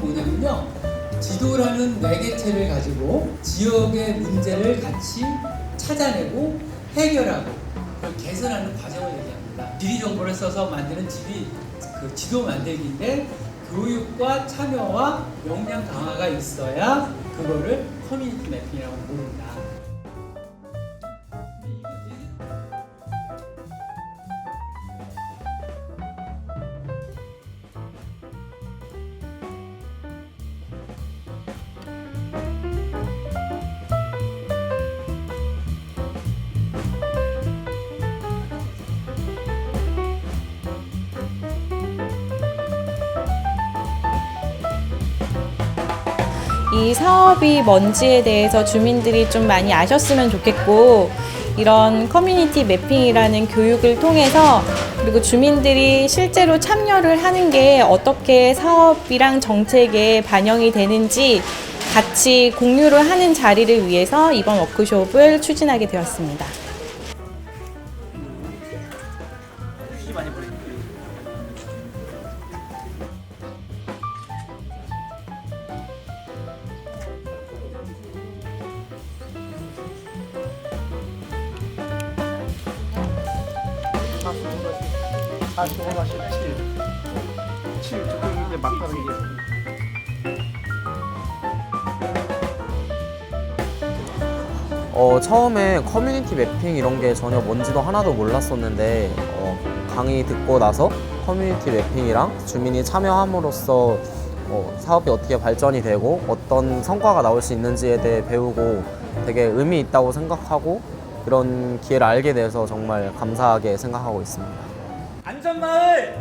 뭐냐면요. 지도라는 매개체를 가지고 지역의 문제를 같이 찾아내고 해결하고 개선하는 과정을 얘기합니다. 지리 정보를 써서 만드는 지리 그 지도 만들기인데 교육과 참여와 역량 강화가 있어야 그거를 커뮤니티 매핑이라고 부릅니다. 이 사업이 뭔지에 대해서 주민들이 좀 많이 아셨으면 좋겠고 이런 커뮤니티 매핑이라는 교육을 통해서 그리고 주민들이 실제로 참여를 하는 게 어떻게 사업이랑 정책에 반영이 되는지 같이 공유를 하는 자리를 위해서 이번 워크숍을 추진하게 되었습니다. 아, 저거가 17. 7 조금 막다른 게. 어, 처음에 커뮤니티 매핑 이런 게 전혀 뭔지도 하나도 몰랐었는데 어, 강의 듣고 나서 커뮤니티 매핑이랑 주민이 참여함으로써 어, 사업이 어떻게 발전이 되고 어떤 성과가 나올 수 있는지에 대해 배우고 되게 의미 있다고 생각하고 이런 기회를 알게 돼서 정말 감사하게 생각하고 있습니다. 안전마을